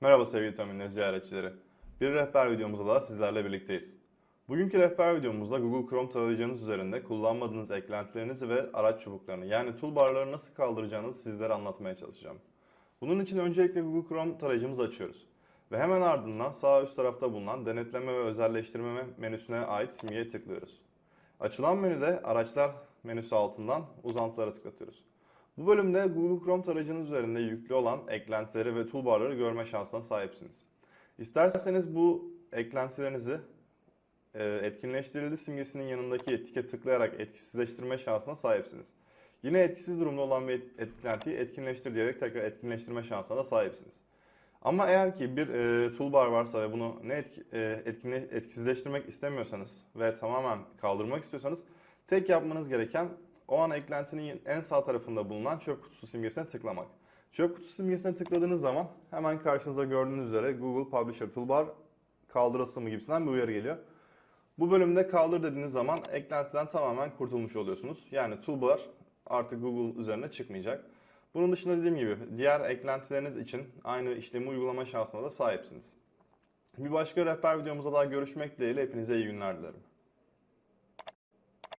Merhaba sevgili Taminler ziyaretçileri. Bir rehber videomuzda da sizlerle birlikteyiz. Bugünkü rehber videomuzda Google Chrome tarayıcınız üzerinde kullanmadığınız eklentilerinizi ve araç çubuklarını yani toolbarları nasıl kaldıracağınızı sizlere anlatmaya çalışacağım. Bunun için öncelikle Google Chrome tarayıcımızı açıyoruz. Ve hemen ardından sağ üst tarafta bulunan denetleme ve özelleştirme menüsüne ait simgeye tıklıyoruz. Açılan menüde araçlar menüsü altından uzantılara tıklatıyoruz. Bu bölümde Google Chrome tarayıcınız üzerinde yüklü olan eklentileri ve toolbarları görme şansına sahipsiniz. İsterseniz bu eklentilerinizi e, etkinleştirildi simgesinin yanındaki etike tıklayarak etkisizleştirme şansına sahipsiniz. Yine etkisiz durumda olan bir eklentiyi etkinleştir diyerek tekrar etkinleştirme şansına da sahipsiniz. Ama eğer ki bir e, toolbar varsa ve bunu ne etki, e, etkinle, etkisizleştirmek istemiyorsanız ve tamamen kaldırmak istiyorsanız tek yapmanız gereken o an eklentinin en sağ tarafında bulunan çöp kutusu simgesine tıklamak. Çöp kutusu simgesine tıkladığınız zaman hemen karşınıza gördüğünüz üzere Google Publisher Toolbar kaldırılsın mı gibisinden bir uyarı geliyor. Bu bölümde kaldır dediğiniz zaman eklentiden tamamen kurtulmuş oluyorsunuz. Yani toolbar artık Google üzerine çıkmayacak. Bunun dışında dediğim gibi diğer eklentileriniz için aynı işlemi uygulama şansına da sahipsiniz. Bir başka rehber videomuzda daha görüşmek dileğiyle hepinize iyi günler dilerim.